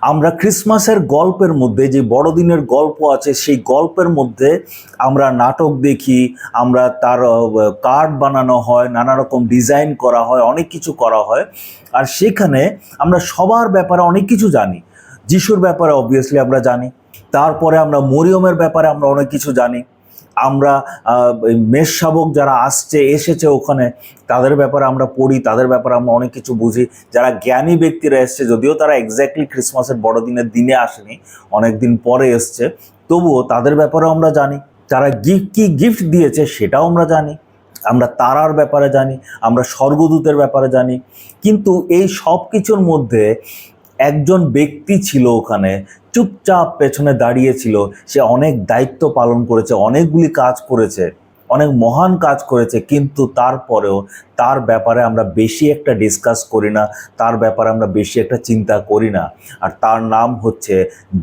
আমরা ক্রিসমাসের গল্পের মধ্যে, যে বড়দিনের গল্প আছে, সেই গল্পের মধ্যে আমরা নাটক দেখি, আমরা তার কার্ড বানানো হয়, নানা রকম ডিজাইন করা হয়, অনেক কিছু করা হয়। আর সেখানে আমরা সবার ব্যাপারে অনেক কিছু জানি। যিশুর ব্যাপারে অবভিয়াসলি আমরা জানি। তারপরে আমরা মরিয়মের ব্যাপারে আমরা অনেক কিছু জানি। আমরা মেষ শাবক যারা আসছে, এসেছে ওখানে, তাদের ব্যাপারে আমরা পড়ি, তাদের ব্যাপারে আমরা অনেক কিছু বুঝি। যারা জ্ঞানী ব্যক্তিরা এসছে, যদিও তারা এক্স্যাক্টলি ক্রিসমাসের বড়দিনের দিনে আসেনি অনেক দিন পরে এসছে, তবুও তাদের ব্যাপারেও আমরা জানি। তারা গিফট কি গিফট দিয়েছে সেটাও আমরা জানি। আমরা তারার ব্যাপারে জানি, আমরা স্বর্গদূতের ব্যাপারে জানি। কিন্তু এই সব কিছুর মধ্যে একজন ব্যক্তি ছিল ওখানে চুপচাপ পেছনে দাঁড়িয়েছিল। সে অনেক দায়িত্ব পালন করেছে, অনেকগুলি কাজ করেছে, অনেক মহান কাজ করেছে, কিন্তু তারপরেও তার ব্যাপারে আমরা বেশি একটা ডিসকাস করি না, তার ব্যাপারে আমরা বেশি একটা চিন্তা করি না। আর তার নাম হচ্ছে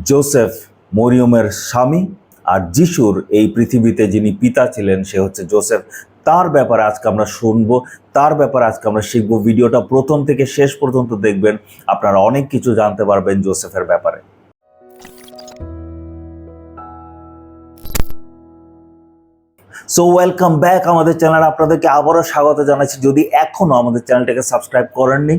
জোসেফ মরিয়মের স্বামী আর যিশুর এই পৃথিবীতে যিনি পিতা ছিলেন, সে হচ্ছে জোসেফ। তার ব্যাপারে আজকে আমরা শুনব, তার ব্যাপারে আজকে আমরা শিখব। ভিডিওটা প্রথম থেকে শেষ পর্যন্ত দেখবেন, আপনারা অনেক কিছু জানতে পারবেন জোসেফের ব্যাপারে। সো ওয়েলকাম ব্যাক আমাদের চ্যানেলে আপনাদেরকে আবারও স্বাগত জানাচ্ছি। যদি এখনও আমাদের চ্যানেলটাকে সাবস্ক্রাইব করেননি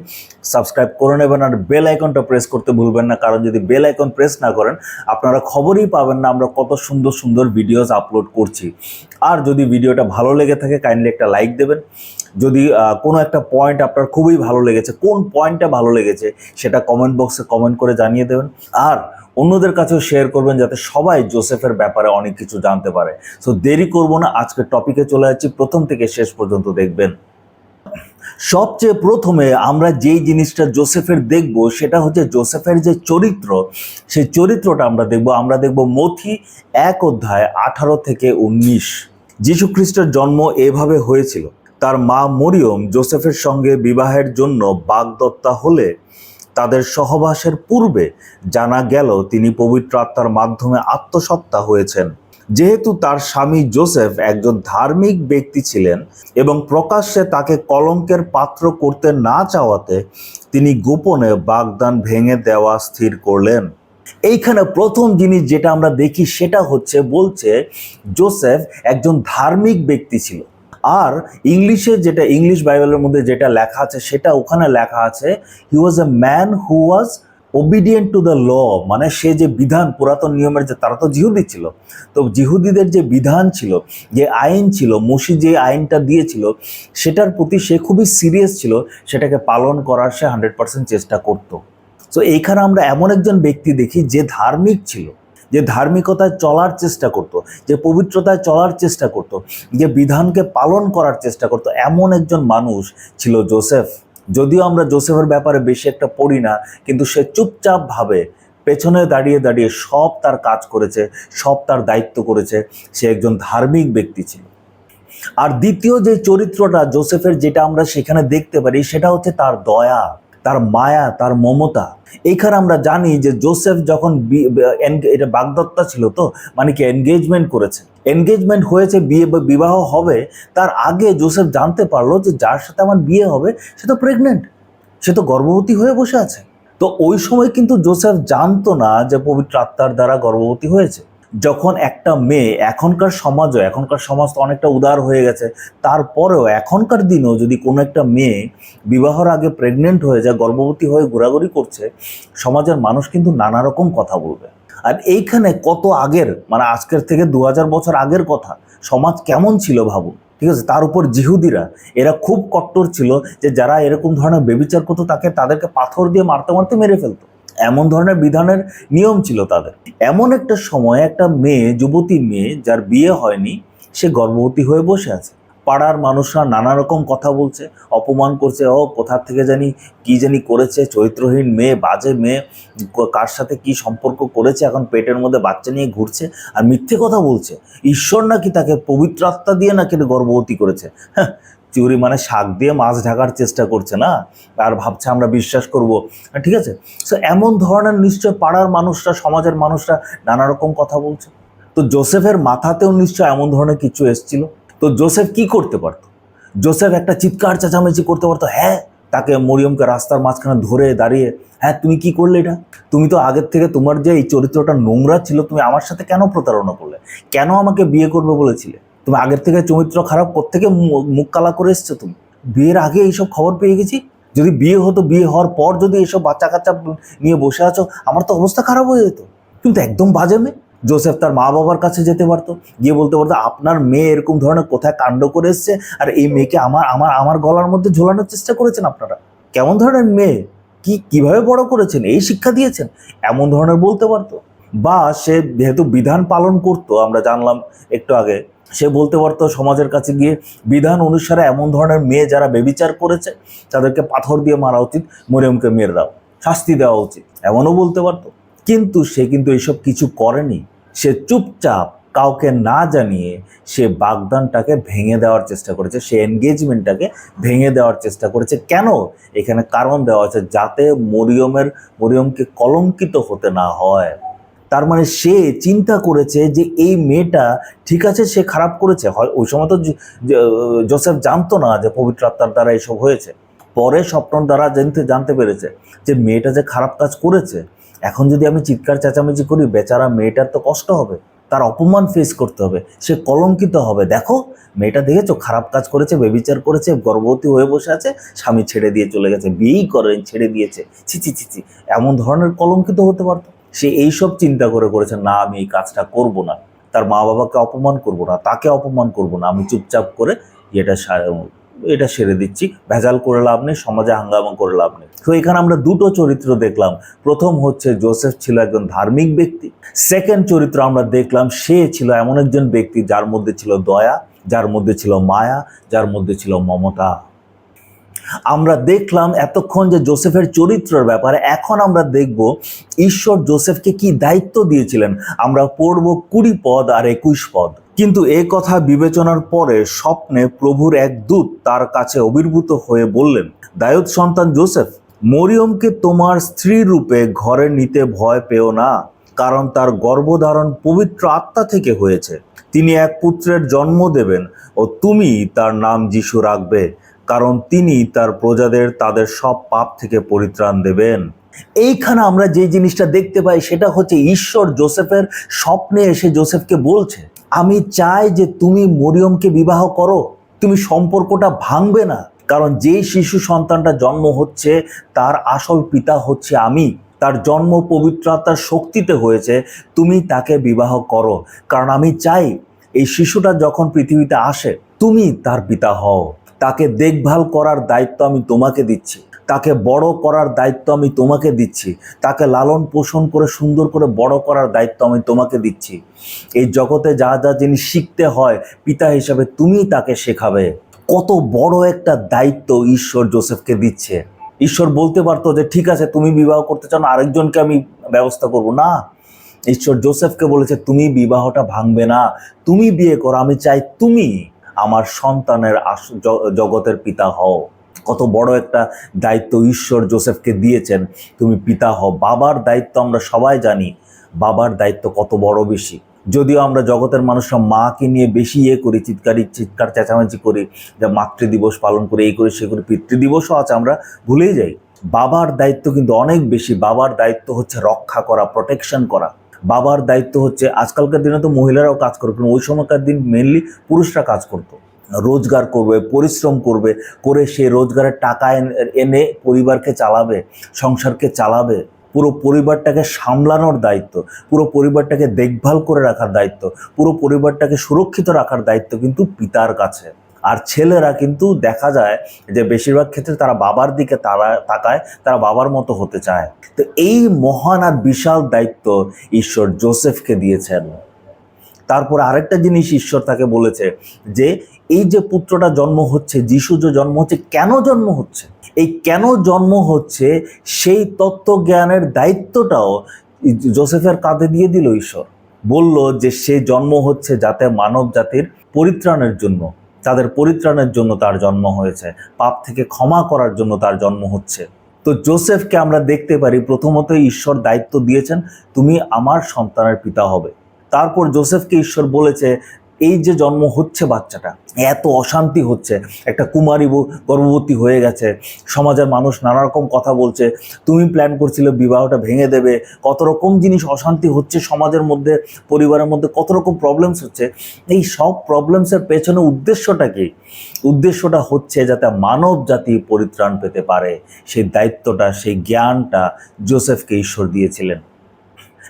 সাবস্ক্রাইব করে নেবেন আর বেল আইকনটা প্রেস করতে ভুলবেন না। কারণ যদি বেল আইকন প্রেস না করেন, আপনারা খবরই পাবেন না। আমরা কত সুন্দর সুন্দর ভিডিওস আপলোড করছি। আর যদি ভিডিওটা ভালো লেগে থাকে কাইন্ডলি একটা লাইক দেবেন। যদি কোনো একটা পয়েন্ট আপনার খুবই ভালো লেগেছে, কোন পয়েন্টটা ভালো লেগেছে, সেটা কমেন্ট বক্সে কমেন্ট করে জানিয়ে দেবেন। আর অন্যদের কাছেও শেয়ার করবেন যাতে সবাই জোসেফের ব্যাপারে অনেক কিছু জানতে পারে। সো দেরি করব না, আজকের টপিকে চলে যাচ্ছি প্রথম থেকে শেষ পর্যন্ত দেখবেন। সবচেয়ে প্রথমে আমরা যেই জিনিসটা জোসেফের দেখব, সেটা হচ্ছে জোসেফের যে চরিত্র, সেই চরিত্রটা আমরা দেখব। আমরা দেখব মথি এক অধ্যায় আঠারো থেকে উনিশ। যীশু খ্রিস্টের জন্ম এভাবে হয়েছিল। তার মা মরিয়ম জোসেফের সঙ্গে বিবাহের জন্য বাগদত্তা হলে তাদের সহবাসের পূর্বে জানা গেল তিনি পবিত্র আত্মার মাধ্যমে আত্মসত্তা হয়েছেন। যেহেতু তার স্বামী জোসেফ একজন ধার্মিক ব্যক্তি ছিলেন এবং প্রকাশ্যে তাকে কলঙ্কের পাত্র করতে না চাওয়াতে তিনি গোপনে বাগদান ভেঙে দেওয়া স্থির করলেন। এইখানে প্রথম জিনিস যেটা আমরা দেখি সেটা হচ্ছে, বলছে জোসেফ একজন ধার্মিক ব্যক্তি ছিল। আর ইংলিশে যেটা, ইংলিশ বাইবেলের মধ্যে যেটা লেখা আছে, সেটা ওখানে লেখা আছে he was a man who was obedient to the law মানে সে যে বিধান, পুরাতন নিয়মের যে, তারা তো জিহুদি ছিল। তো জিহুদিদের যে বিধান ছিল, যে আইন ছিল মুশি যে আইনটা দিয়েছিল, সেটার প্রতি সে খুবই সিরিয়াস ছিল, সেটাকে পালন করার সে হান্ড্রেড পার্সেন্ট চেষ্টা করতো। তো এইখানে আমরা এমন একজন ব্যক্তি দেখি, যে ধার্মিক ছিল। যে ধার্মিকতায় চলার চেষ্টা করত, যে পবিত্রতায় চলার চেষ্টা করত, যে বিধানকে পালন করার চেষ্টা করত, এমন একজন মানুষ ছিল জোসেফ। যদিও আমরা জোসেফের ব্যাপারে বেশি একটা পড়ি না, কিন্তু সে চুপচাপভাবে পেছনে দাঁড়িয়ে দাঁড়িয়ে সব তার কাজ করেছে, সব তার দায়িত্ব করেছে, সে একজন ধার্মিক ব্যক্তি ছিল। আর দ্বিতীয় যে চরিত্রটা জোসেফের যেটা আমরা সেখানে দেখতে পারি, সেটা হচ্ছে তার দয়া। তার মায়া, তার মমতা। এইখানে আমরা জানি যে জোসেফ যখন এটা বাগদত্তা ছিল তো মানে কি এনগেজমেন্ট করেছে। এনগেজমেন্ট হয়েছে, বিয়ে, বা, বিবাহ হবে, তার আগে জোসেফ জানতে পারল যে যার সাথে আমার বিয়ে হবে, সে তো প্রেগনেন্ট সে তো গর্ভবতী হয়ে বসে আছে। তো ওই সময় কিন্তু জোসেফ জানতো না যে পবিত্র আত্মার দ্বারা গর্ভবতী হয়েছে। যখন একটা মেয়ে, এখনকার সমাজও, এখনকার সমাজ তো অনেকটা উদার হয়ে গেছে, তারপরেও এখনকার দিনেও যদি কোনো একটা মেয়ে বিবাহর আগে প্রেগনেন্ট হয়ে যায়, গর্ভবতী হয়ে ঘোরাঘুরি করছে, সমাজের মানুষ কিন্তু নানা রকম কথা বলবে। আর এইখানে কত আগের মানে আজকের থেকে দু হাজার বছর আগের কথা, সমাজ কেমন ছিল ভাবুন, ঠিক আছে? তার উপর জিহুদিরা, এরা খুব কট্টর ছিল যে যারা এরকম ধরনের বেবিচার করতো, তাকে, তাদেরকে পাথর দিয়ে মারতে মারতে মেরে ফেলতো। এমন ধরনের বিধানের নিয়ম ছিল তাদের। এমন একটা সময় একটা মেয়ে, যুবতী মেয়ে যার বিয়ে হয়নি, সে গর্ভবতী হয়ে বসে আছে। পাড়ার মানুষরা নানা রকম কথা বলছে, অপমান করছে, ও কোথা থেকে জানি কি জানি করেছে, চরিত্রহীন মেয়ে, বাজে মেয়ে কার সাথে কি সম্পর্ক করেছে, এখন পেটের মধ্যে বাচ্চা নিয়ে ঘুরছে আর মিথ্যে কথা বলছে। ঈশ্বর নাকি তাকে পবিত্র আত্মা দিয়ে নাকি গর্ভবতী করেছে? হ্যাঁ চুরি মানে শাক দিয়ে মাছ ঢাকার চেষ্টা করছে না? আর ভাবছে আমরা বিশ্বাস করব। ঠিক আছে? সো এমন ধরনের নিশ্চয় পাড়ার মানুষরা, সমাজের মানুষরা নানা রকম কথা বলছে। তো জোসেফের মাথাতেও নিশ্চয় এমন ধরনের কিছু এসছিল। তো জোসেফ কি করতে পারতো? জোসেফ একটা চিৎকার, চেঁচামেচি করতে পারতো হ্যাঁ তাকে মরিয়মকে রাস্তার মাঝখানে ধরে দাঁড়িয়ে হ্যাঁ তুমি কি করলে এটা? তুমি তো আগের থেকে তোমার যে এই চরিত্রটা নোংরা ছিল, তুমি আমার সাথে কেন প্রতারণা করলে? কেন আমাকে বিয়ে করবে বলেছিলে? তুমি আগের থেকে চরিত্র খারাপ থেকে মুখ কালা করে এসছো তুমি। বিয়ের আগে এইসব খবর পেয়ে গেছি। যদি বিয়ে হতো, বিয়ে হওয়ার পর যদি এইসব বাচ্চা কাচ্চা নিয়ে বসে আছো, আমার তো অবস্থা খারাপ হয়ে যেত। কিন্তু একদম বাজে মেয়ে। জোসেফ তার মা বাবার কাছে যেতে পারতো, গিয়ে বলতে পারতো, আপনার মেয়ে এরকম ধরনের কোথায় কাণ্ড করে এসছে, আর এই মেয়েকে আমার আমার আমার গলার মধ্যে ঝোলানোর চেষ্টা করেছেন আপনারা? কেমন ধরনের মেয়ে? কি, কীভাবে বড় করেছেন? এই শিক্ষা দিয়েছেন? এমন ধরনের বলতে পারতো। বা সে যেহেতু বিধান পালন করতো, আমরা জানলাম একটু আগে সে বলতে পারতো সমাজের কাছে গিয়ে বিধান অনুসারে এমন ধরনের মেয়ে যারা বেবিচার করেছে, তাদেরকে পাথর দিয়ে মারা উচিত, মরিয়মকে মেরে দাও, শাস্তি দেওয়া উচিত, এমনও বলতে পারতো। কিন্তু সে কিন্তু এইসব কিছু করেনি। সে চুপচাপ কাউকে না জানিয়ে সে বাগদানটাকে ভেঙে দেওয়ার চেষ্টা করেছে, সে এনগেজমেন্টটাকে ভেঙে দেওয়ার চেষ্টা করেছে। কেন? এখানে কারণ দেওয়া হয়েছে যাতে মরিয়মের, মরিয়মকে কলঙ্কিত হতে না হয়। তার মানে সে চিন্তা করেছে যে এই মেয়েটা ঠিক আছে, সে খারাপ করেছে। হয়, ওই সময় তো জোসেফ জানতো না যে পবিত্র আত্মার দ্বারা এইসব হয়েছে। পরে স্বপ্নর দ্বারা জানতে জানতে পেরেছে যে মেয়েটা যে খারাপ কাজ করেছে। এখন যদি আমি চিৎকার, চেঁচামেচি করি, বেচারা মেয়েটার তো কষ্ট হবে, তার অপমান ফেস করতে হবে, সে কলঙ্কিত হবে। দেখো, মেয়েটা দেখেছ, খারাপ কাজ করেছে বেবিচার করেছে, গর্ভবতী হয়ে বসে আছে, স্বামী ছেড়ে দিয়ে চলে গেছে, বিয়েই করে ছেড়ে দিয়েছে। ছিচি ছিচি এমন ধরনের কলঙ্কিত হতে পারতো। সে এইসব চিন্তা করে করেছে, না, আমি এই কাজটা করব না। তার মা বাবাকে অপমান করব না, তাকে অপমান করব না। আমি চুপচাপ করে এটা এটা সেরে দিচ্ছি, ভেজাল করে লাভ নেই, সমাজে হাঙ্গামা করে লাভ নেই। তো এখানে আমরা দুটো চরিত্র দেখলাম। প্রথম হচ্ছে জোসেফ ছিল একজন ধার্মিক ব্যক্তি। সেকেন্ড চরিত্র আমরা দেখলাম, সে ছিল এমন একজন ব্যক্তি যার মধ্যে ছিল দয়া, যার মধ্যে ছিল মায়া, যার মধ্যে ছিল মমতা। আমরা দেখলাম এতক্ষণ যে জোসেফের চরিত্রের ব্যাপারে, এখন আমরা দেখব ঈশ্বর জোসেফকে কি দায়িত্ব দিয়েছিলেন। আমরা পড়ব কুড়ি পদ আর একুশ পদ। কিন্তু এ কথা বিবেচনার পরে স্বপ্নে প্রভুর এক দূত তার কাছে অবির্ভূত হয়ে বললেন, দায়ুদ সন্তান জোসেফ, মরিয়মকে তোমার স্ত্রী রূপে ঘরে নিতে ভয় পেও না, কারণ তার গর্ভধারণ পবিত্র আত্মা থেকে হয়েছে। তিনি এক পুত্রের জন্ম দেবেন ও তুমি তার নাম যিশু রাখবে। কারণ তিনি তার প্রজাদের তাদের সব পাপ থেকে পরিত্রাণ দেবেন। এইখানে আমরা যে জিনিসটা দেখতে পাই সেটা হচ্ছে ঈশ্বর জোসেফের স্বপ্নে এসে জোসেফকে বলছে, আমি চাই যে তুমি মরিয়মকে বিবাহ করো। তুমি সম্পর্কটা ভাঙবে না। কারণ যেই শিশু সন্তানটা জন্ম হচ্ছে, তার আসল পিতা হচ্ছে আমি। তার জন্ম পবিত্রতার শক্তিতে হয়েছে। তুমি তাকে বিবাহ করো। কারণ আমি চাই এই শিশুটা যখন পৃথিবীতে আসে, তুমি তার পিতা হও। তাকে দেখভাল করার দায়িত্ব আমি তোমাকে দিচ্ছি। তাকে বড় করার দায়িত্ব আমি তোমাকে দিচ্ছি। তাকে লালন পোষণ করে সুন্দর করে বড় করার দায়িত্ব আমি তোমাকে দিচ্ছি। এই জগতে যা যা জিনিস শিখতে হয়, পিতা হিসাবে তুমি তাকে শেখাবে। কত বড় একটা দায়িত্ব ঈশ্বর জোসেফকে দিচ্ছে। ঈশ্বর বলতে পারতো যে, ঠিক আছে, তুমি বিবাহ করতে চাও না, আরেকজনকে আমি ব্যবস্থা করব। না। ঈশ্বর জোসেফকে বলেছে, তুমি বিবাহটা ভাঙবে না। তুমি বিয়ে করো, আমি চাই তুমি আমার সন্তানের জগতের পিতা হও। কত বড় একটা দায়িত্ব ঈশ্বর জোসেফকে দিয়েছেন, তুমি পিতা হও। বাবার দায়িত্ব আমরা সবাই জানি, বাবার দায়িত্ব কত বড় বেশি। যদিও আমরা জগতের মানুষরা মাকে নিয়ে বেশি ইয়ে করি, চিৎকারি, চিৎকার, চেঁচামেচি করি, যে মাতৃদিবস পালন করে, এই করি, সে করি, পিতৃদিবসও আছে, আমরা ভুলেই যাই। বাবার দায়িত্ব কিন্তু অনেক বেশি। বাবার দায়িত্ব হচ্ছে রক্ষা করা প্রোটেকশন করা। বাবার দায়িত্ব হচ্ছে, আজকালকার দিনে তো মহিলারাও কাজ করে, কিন্তু ওই সময়কার দিন মেনলি পুরুষরা কাজ করতো। রোজগার করবে, পরিশ্রম করবে, করে সে রোজগারের টাকা এনে পরিবারকে চালাবে, সংসারকে চালাবে। পুরো পরিবারটাকে সামলানোর দায়িত্ব, পুরো পরিবারটাকে দেখভাল করে রাখার দায়িত্ব, পুরো পরিবারটাকে সুরক্ষিত রাখার দায়িত্ব কিন্তু পিতার কাছে। আর ছেলেরা কিন্তু দেখা যায় যে বেশিরভাগ ক্ষেত্রে তারা বাবার দিকে তারা তাকায়, তারা বাবার মতো হতে চায়। তো এই মহান আর বিশাল দায়িত্ব ঈশ্বর জোসেফকে দিয়েছেন। তারপর আরেকটা জিনিস ঈশ্বর তাকে বলেছে যে, এই যে পুত্রটা জন্ম হচ্ছে, যিশু যে জন্ম হচ্ছে, কেন জন্ম হচ্ছে? এই কেন জন্ম হচ্ছে, সেই তত্ত্বজ্ঞানের দায়িত্বটাও জোসেফের কাঁধে দিয়ে দিল ঈশ্বর। বলল যে, সে জন্ম হচ্ছে যাতে মানব জাতির পরিত্রাণের জন্য। তাদের পরিত্রাণের জন্য তার জন্ম হয়েছে, পাপ থেকে ক্ষমা করার জন্য তার জন্ম হচ্ছে। তো জোসেফকে আমরা দেখতে পারি, প্রথমত ঈশ্বর দায়িত্ব দিয়েছেন, তুমি আমার সন্তানের পিতা হবে। তারপর জোসেফকে ঈশ্বর বলেছে এই যে জন্ম হচ্ছে বাচ্চাটা, এত অশান্তি হচ্ছে, একটা কুমারী গর্ভবতী হয়ে গেছে, সমাজের মানুষ নানা রকম কথা বলছে, তুমি প্ল্যান করছিলে বিবাহটা ভেঙে দেবে, কত রকম জিনিস অশান্তি হচ্ছে সমাজের মধ্যে, পরিবারের মধ্যে, কত রকম প্রবলেমস হচ্ছে, এই সব প্রবলেমসের পেছনে উদ্দেশ্যটা কি? উদ্দেশ্যটা হচ্ছে যাতে মানব জাতি পরিত্রাণ পেতে পারে, সেই দায়িত্বটা, সেই জ্ঞানটা জোসেফকে ঈশ্বর দিয়েছিলেন।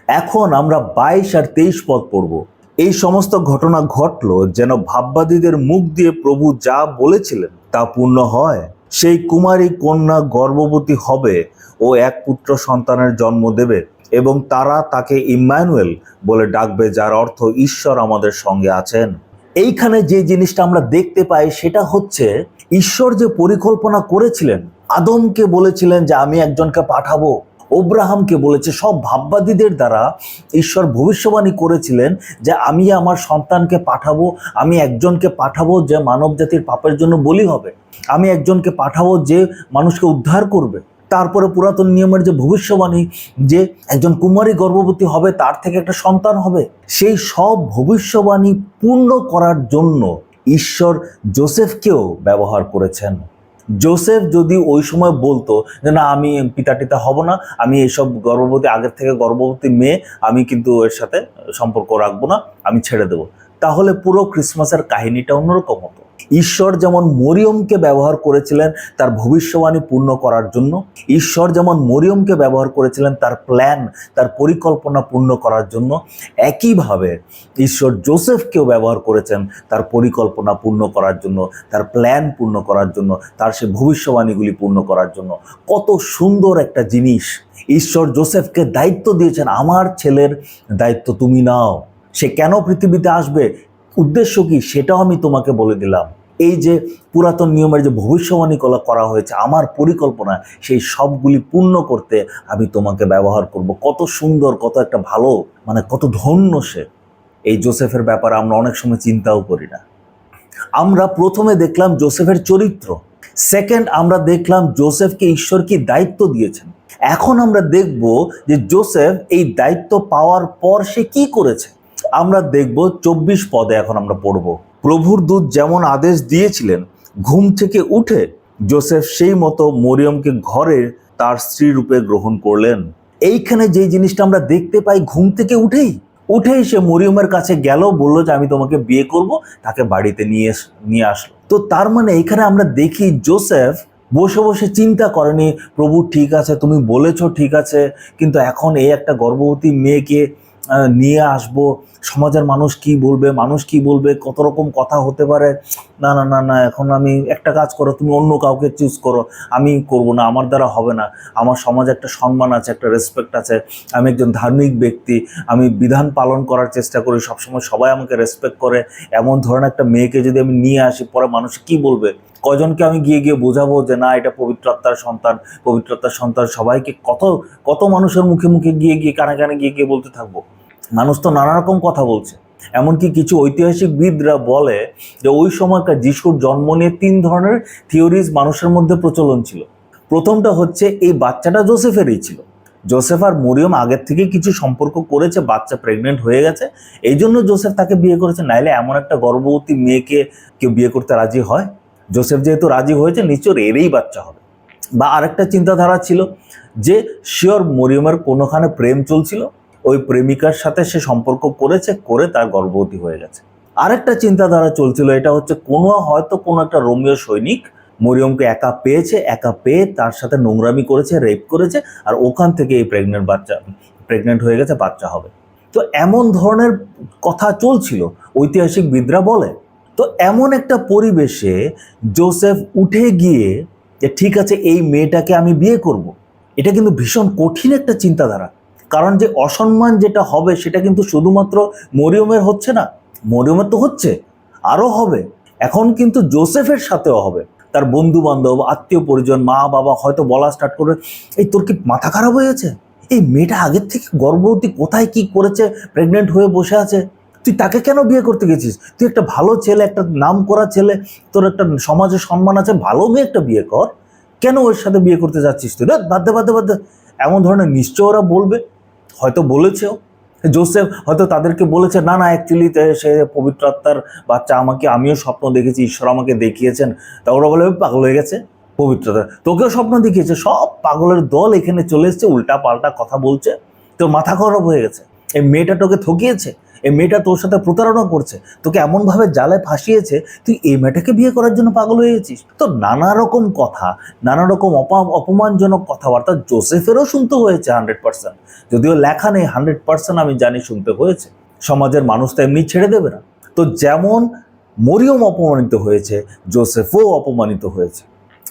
এখন আমরা বাইশ আর তেইশ পদ পড়ব। এই সমস্ত ঘটনা ঘটলো যেন ভাববাদীদের মুখ দিয়ে প্রভু যা বলেছিলেন তা পূর্ণ হয়। সেই কুমারী কন্যা গর্ভবতী হবে ও এক পুত্র সন্তানের জন্ম দেবে এবং তারা তাকে ইম্মানুয়েল বলে ডাকবে যার অর্থ ঈশ্বর আমাদের সঙ্গে আছেন। এইখানে যে জিনিসটা আমরা দেখতে পাই সেটা হচ্ছে ঈশ্বর যে পরিকল্পনা করেছিলেন, আদমকে বলেছিলেন যে আমি একজনকে পাঠাবো। ওব্রাহামকে বলেছে, সব ভাববাদীদের দ্বারা ঈশ্বর ভবিষ্যবাণী করেছিলেন যে আমি আমার সন্তানকে পাঠাবো, আমি একজনকে পাঠাবো যে মানব জাতির পাপের জন্য বলি হবে। আমি একজনকে পাঠাবো যে মানুষকে উদ্ধার করবে। তারপরে পুরাতন নিয়মের যে ভবিষ্যবাণী যে একজন কুমারী গর্ভবতী হবে, তার থেকে একটা সন্তান হবে, সেই সব ভবিষ্যবাণী পূর্ণ করার জন্য ঈশ্বর জোসেফকেও ব্যবহার করেছেন। জোসেফ যদি ওই সময় বলতো যে, না, আমি পিতা টিতা হব না, আমি এইসব গর্ভবতী, আগের থেকে গর্ভবতী মেয়ে, আমি কিন্তু এর সাথে সম্পর্ক রাখব না, আমি ছেড়ে দেবো। তাহলে পুরো ক্রিসমাসের কাহিনীটা অন্যরকম হতো। ঈশ্বর যেমন মরিয়মকে ব্যবহার করেছিলেন, তার ভবিষ্যবাণী পূর্ণ করার জন্য, ঈশ্বর যেমন মরিয়মকে ব্যবহার করেছিলেন, তার প্ল্যান তার পরিকল্পনা পূর্ণ করার জন্য, একইভাবে ঈশ্বর জোসেফকেও ব্যবহার করেছেন, তার পরিকল্পনা পূর্ণ করার জন্য, তার প্ল্যান পূর্ণ করার জন্য, তার সে ভবিষ্যবাণীগুলি পূর্ণ করার জন্য। কত সুন্দর একটা জিনিস ঈশ্বর জোসেফকে দায়িত্ব দিয়েছেন, আমার ছেলের দায়িত্ব তুমি নাও, সে কেন পৃথিবীতে আসবে? উদ্দেশ্য কি? সেটাও আমি তোমাকে বলে দিলাম। এই যে পুরাতন নিয়মের যে ভবিষ্যবাণী করা করা হয়েছে, আমার পরিকল্পনা, সেই সবগুলি পূর্ণ করতে আমি তোমাকে ব্যবহার করব। কত সুন্দর, কত একটা ভালো মানে কত ধন্য সে। এই জোসেফের ব্যাপারে আমরা অনেক সময় চিন্তাও করি না। আমরা প্রথমে দেখলাম জোসেফের চরিত্র। সেকেন্ড আমরা দেখলাম জোসেফকে ঈশ্বর কি দায়িত্ব দিয়েছেন। এখন আমরা দেখব যে জোসেফ এই দায়িত্ব পাওয়ার পর সে কি করেছে। আমরা দেখব চব্বিশ পদে এখন আমরা পড়ব। প্রভুর দূত যেমন আদেশ দিয়েছিলেন, ঘুম থেকে উঠে জোসেফ সেই মতো মরিয়মকে ঘরে তার স্ত্রী রূপে গ্রহণ করলেন। এইখানে যে জিনিসটা আমরা দেখতে পাই, ঘুম থেকে উঠেই উঠেই সে মরিয়মের কাছে গেল, বলল যে, আমি তোমাকে বিয়ে করব, তাকে বাড়িতে নিয়ে নিয়ে আসলো। তো তার মানে এখানে আমরা দেখি জোসেফ বসে বসে চিন্তা করেনি, প্রভু ঠিক আছে, তুমি বলেছ ঠিক আছে, কিন্তু এখন এই একটা গর্ভবতী মেয়েকে নিয়ে আসব। সমাজের মানুষ কি বলবে, মানুষ কি বলবে, কত রকম কথা হতে পারে? না না না না, এখন আমি একটা কাজ করো, তুমি অন্য কাউকে চুজ করো। আমি করব না, আমার দ্বারা হবে না। আমার সমাজে একটা সম্মান আছে, একটা রেসপেক্ট আছে। আমি একজন ধার্মিক ব্যক্তি, আমি বিধান পালন করার চেষ্টা করি, সবসময় সবাই আমাকে রেসপেক্ট করে। এমন ধরনের একটা মেয়েকে যদি আমি নিয়ে আসি, পরে মানুষ কি বলবে? কজনকে আমি গিয়ে গিয়ে বোঝাবো যে, না, এটা পবিত্র আত্মার সন্তান, পবিত্র আত্মার সন্তান। সবাইকে কত কত মানুষের মুখে মুখে গিয়ে গিয়ে, কানে কানে গিয়ে গিয়ে বলতে থাকব। মানুষ তো নানা রকম কথা বলছে। এমনকি কিছু ঐতিহাসিকবিদরা বলে যে ওই সময়কার যিশুর জন্ম নিয়ে তিন ধরনের থিওরিজ মানুষের মধ্যে প্রচলন ছিল। প্রথমটা হচ্ছে, এই বাচ্চাটা জোসেফেরই ছিল। জোসেফ আর মরিয়ম আগের থেকে কিছু সম্পর্ক করেছে, বাচ্চা প্রেগনেন্ট হয়ে গেছে। এই জন্য জোসেফ তাকে বিয়ে করেছে। নাইলে এমন একটা গর্ভবতী মেয়েকে কেউ বিয়ে করতে রাজি হয়? জোসেফ যেহেতু রাজি হয়েছে নিশ্চয় এরই বাচ্চা হবে। বা আরেকটা চিন্তাধারা ছিল যে শিওর মরিয়মের কোনোখানে প্রেম চলছিল? ওই প্রেমিকার সাথে সে সম্পর্ক করেছে, করে তার গর্ভবতী হয়ে গেছে। আরেকটা চিন্তাধারা চলছিল, এটা হচ্ছে কোনো হয়তো কোনো একটা রোমিও সৈনিক মরিয়মকে একা পেয়েছে, একা পেয়ে তার সাথে নোংরামি করেছে, রেপ করেছে, আর ওখান থেকে এই প্রেগনেন্ট বাচ্চা, প্রেগনেন্ট হয়ে গেছে, বাচ্চা হবে। তো এমন ধরনের কথা চলছিল ঐতিহাসিকবিদরা বলে। তো এমন একটা পরিবেশে জোসেফ উঠে গিয়ে যে, ঠিক আছে, এই মেয়েটাকে আমি বিয়ে করব। এটা কিন্তু ভীষণ কঠিন একটা চিন্তাধারা। কারণ যে অসম্মান যেটা হবে সেটা কিন্তু শুধুমাত্র মরিয়মের হচ্ছে না, মরিয়মের তো হচ্ছে, আরও হবে। এখন কিন্তু জোসেফের সাথেও হবে। তার বন্ধু বান্ধব আত্মীয় পরিজন, মা বাবা হয়তো বলা স্টার্ট করবে, এই তোর কি মাথা খারাপ হয়ে গেছে? এই মেয়েটা আগের থেকে গর্ভবতী কোথায় কি করেছে প্রেগনেন্ট হয়ে বসে আছে? তুই তাকে কেন বিয়ে করতে গেছিস? তুই একটা ভালো ছেলে, একটা নাম করা ছেলে, তোর একটা সমাজে সম্মান আছে, ভালো মেয়ে একটা বিয়ে কর। কেন ওর সাথে বিয়ে করতে যাচ্ছিস তুই? রে দে, বাদ দে এমন ধরনের নিশ্চয় ওরা বলবে। হয়তো বলেছেও, জোসেফ হয়তো তাদেরকে বলেছে, না না অ্যাকচুয়ালি সে পবিত্র আত্মার বাচ্চা আমাকে, আমিও স্বপ্ন দেখেছি, ঈশ্বর আমাকে দেখিয়েছেন। তা ওরা বলে, পাগল হয়ে গেছে, পবিত্রতা। তোকেও স্বপ্ন দেখিয়েছে, সব পাগলের দল এখানে চলে এসছে, উল্টা পাল্টা কথা বলছে, তোর মাথা খারাপ হয়ে গেছে। এই মেয়েটা তোকে ঠকিয়েছে? এই মেয়েটা তোর সাথে প্রতারণা করছে, তোকে এমনভাবে জালে ফাঁসিয়েছে, তুই এই মেয়েটাকে বিয়ে করার জন্য পাগল হয়ে গেছিস? তো নানা রকম কথা, নানা রকম অপা- অপমানজনক কথাবার্তা জোসেফেরও শুনতে হয়েছে হান্ড্রেড পার্সেন্ট যদিও লেখা নেই হান্ড্রেড পার্সেন্ট আমি জানি শুনতে হয়েছে। সমাজের মানুষ তো এমনি ছেড়ে দেবে না। তো যেমন মরিয়ম অপমানিত হয়েছে, জোসেফও অপমানিত হয়েছে।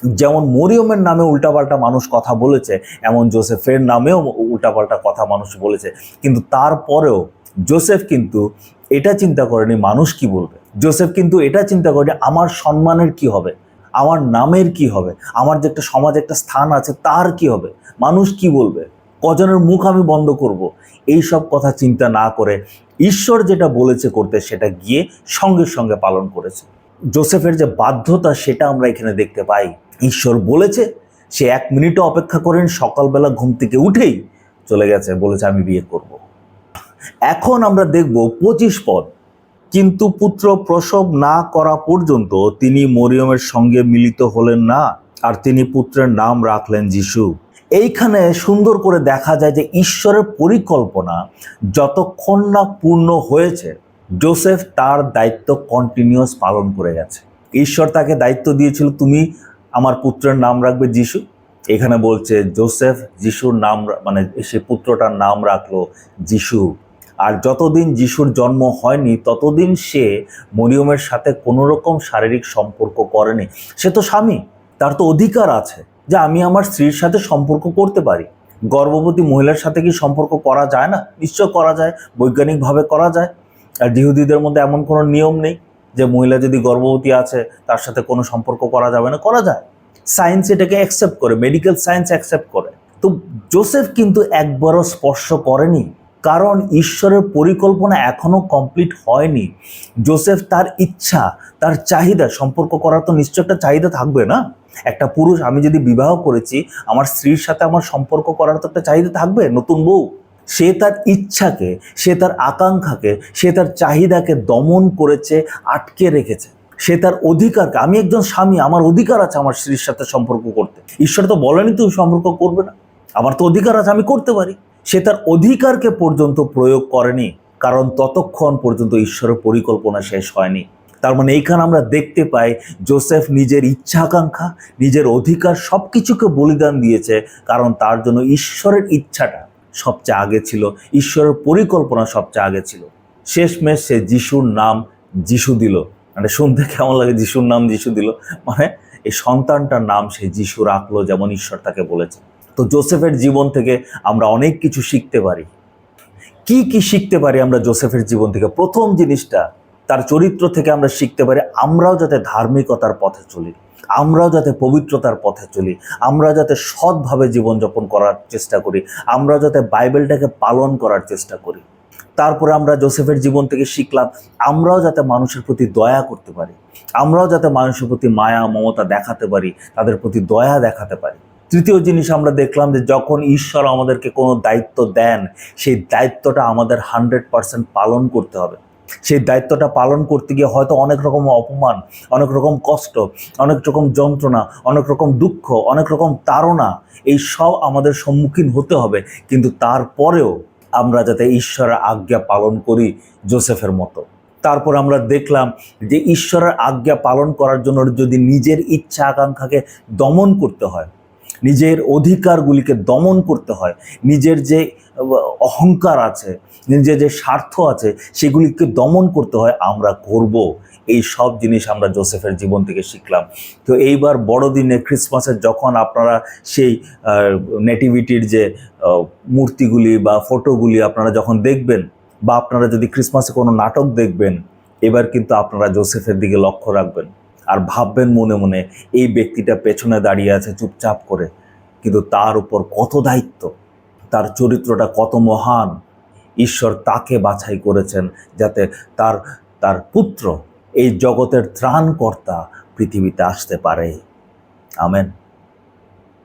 যেমন মরিয়মের নামে উল্টাপাল্টা মানুষ কথা বলেছে, এমন জোসেফের নামেও উল্টাপাল্টা কথা মানুষ বলেছে। কিন্তু তারপরেও জোসেফ কিন্তু এটা চিন্তা করেনি মানুষ কি বলবে? জোসেফ কিন্তু এটা চিন্তা করেনি আমার সম্মানের কি হবে? আমার নামের কি হবে? আমার যে একটা সমাজ, একটা স্থান আছে তার কি হবে? মানুষ কি বলবে? কজনের মুখ আমি বন্ধ করব? এই সব কথা চিন্তা না করে ঈশ্বর যেটা বলেছে করতে সেটা গিয়ে সঙ্গে সঙ্গে পালন করেছে। জোসেফের যে বাধ্যতা সেটা আমরা এখানে দেখতে পাই। ঈশ্বর বলেছে, সে এক মিনিটও অপেক্ষা করেন, সকালবেলা ঘুম থেকে উঠেই চলে গেছে, বলেছে আমি বিয়ে করব। এখন আমরা দেখব পঁচিশ পদ। কিন্তু পুত্র প্রসব না করা পর্যন্ত তিনি মরিয়মের সঙ্গে মিলিত হলেন না, আর তিনি পুত্রের নাম রাখলেন যিশু। এইখানে সুন্দর করে দেখা যায় যে ঈশ্বরের পরিকল্পনা যতক্ষণ না পূর্ণ হয়েছে, জোসেফ তার দায়িত্ব কন্টিনিউয়াস পালন করে গেছে। ঈশ্বর তাকে দায়িত্ব দিয়েছিল, তুমি আমার পুত্রের নাম রাখবে যিশু? এখানে বলছে, জোসেফ, যিশুর নাম মানে সে পুত্রটার নাম রাখল যিশু। আর যতদিন যিশুর জন্ম হয়নি, ততদিন সে মরিয়মের সাথে কোনো রকম শারীরিক সম্পর্ক করেনি। সে তো স্বামী, তার তো অধিকার আছে যে আমি আমার স্ত্রীর সাথে সম্পর্ক করতে পারি। গর্ভবতী মহিলার সাথে কি সম্পর্ক করা যায় না? নিশ্চয় করা যায়, বৈজ্ঞানিকভাবে করা যায়। আর জিহুদিদের মধ্যে এমন কোনো নিয়ম নেই যে মহিলা যদি গর্ভবতী আছে, তার সাথে কোনো সম্পর্ক করা যাবে না? করা যায়। সায়েন্স এটাকে অ্যাকসেপ্ট করে মেডিকেল সায়েন্স অ্যাকসেপ্ট করে। তো জোসেফ কিন্তু একবারও স্পর্শ করেনি। কারণ ঈশ্বরের পরিকল্পনা এখনও কমপ্লিট হয়নি। জোসেফ তার ইচ্ছা, তার চাহিদা সম্পর্ক করার তো নিশ্চয় একটা চাহিদা থাকবে না? একটা পুরুষ, আমি যদি বিবাহ করেছি, আমার স্ত্রীর সাথে আমার সম্পর্ক করার তো একটা চাহিদা থাকবে, নতুন বউ? সে তার ইচ্ছাকে, সে তার আকাঙ্ক্ষাকে, সে তার চাহিদাকে দমন করেছে, আটকে রেখেছে। সে তার অধিকারকে, আমি একজন স্বামী, আমার অধিকার আছে আমার স্ত্রীর সাথে সম্পর্ক করতে। ঈশ্বর তো বলেনি তুমি সম্পর্ক করবে না। আমার তো অধিকার আছে, আমি করতে পারি। সে তার অধিকারকে পর্যন্ত প্রয়োগ করেনি, কারণ ততক্ষণ পর্যন্ত ঈশ্বরের পরিকল্পনা শেষ হয়নি। তার মানে এইখানে আমরা দেখতে পাই, জোসেফ নিজের ইচ্ছা আকাঙ্ক্ষা নিজের অধিকার সব কিছুকে বলিদান দিয়েছে, কারণ তার জন্য ঈশ্বরের ইচ্ছাটা সবচেয়ে আগে ছিল, ঈশ্বরের পরিকল্পনা সবচেয়ে আগে ছিল। শেষমেশ সে যিশুর নাম যিশু দিল। মানে শুনতে কেমন লাগে যিশুর নাম যিশু দিল? মানে এই সন্তানটার নাম সে যিশু রাখল, যেমন ঈশ্বর তাকে বলেছে। তো জোসেফের জীবন থেকে আমরা অনেক কিছু শিখতে পারি। কি কি শিখতে পারি আমরা জোসেফের জীবন থেকে? প্রথম জিনিসটা, তার চরিত্র থেকে আমরা শিখতে পারি, আমরাও যাতে ধার্মিকতার পথে চলি, আমরাও যাতে পবিত্রতার পথে চলি, আমরা যাতে সৎভাবে জীবনযাপন করার চেষ্টা করি, আমরা যাতে বাইবেলটাকে পালন করার চেষ্টা করি। তারপরে আমরা জোসেফের জীবন থেকে শিখলাম, আমরাও যাতে মানুষের প্রতি দয়া করতে পারি, আমরাও যাতে মানুষের প্রতি মায়া, মমতা দেখাতে পারি, তাদের প্রতি দয়া দেখাতে পারি। তৃতীয় জিনিস আমরা দেখলাম যে যখন ঈশ্বর আমাদেরকে কোনো দায়িত্ব দেন, সেই দায়িত্বটা আমাদের হান্ড্রেড পার্সেন্ট পালন করতে হবে। সেই দায়িত্বটা পালন করতে গিয়ে হয়তো অনেক রকম অপমান, অনেক রকম কষ্ট, অনেক রকম যন্ত্রণা, অনেক রকম দুঃখ, অনেক রকম তাড়না, এই সব আমাদের সম্মুখীন হতে হবে। কিন্তু তারপরেও আমরা যাতে ঈশ্বরের আজ্ঞা পালন করি জোসেফের মতো। তারপর আমরা দেখলাম যে ঈশ্বরের আজ্ঞা পালন করার জন্য যদি নিজের ইচ্ছা আকাঙ্ক্ষাকে দমন করতে হয় নিজের অধিকারগুলিকে দমন করতে হয়। নিজের যে অহংকার আছে, নিজের যে স্বার্থ আছে, সেগুলিকে দমন করতে হয়, আমরা করব। এই সব জিনিস আমরা জোসেফের জীবন থেকে শিখলাম। তো এইবার বড়দিনে ক্রিসমাসের যখন আপনারা সেই নেটিভিটির যে মূর্তিগুলি বা ফটোগুলি আপনারা যখন দেখবেন, বা আপনারা যদি ক্রিসমাসে কোনো নাটক দেখবেন, এবার কিন্তু আপনারা জোসেফের দিকে লক্ষ্য রাখবেন। আর ভাববেন মনে মনে, এই ব্যক্তিটা পেছনে দাঁড়িয়ে আছে চুপচাপ করে। কিন্তু তার উপর কত দায়িত্ব, তার চরিত্রটা কত মহান, ঈশ্বর তাকে বাছাই করেছেন যাতে তার তার পুত্র এই জগতের ত্রাণকর্তা পৃথিবীতে আসতে পারে। আমেন।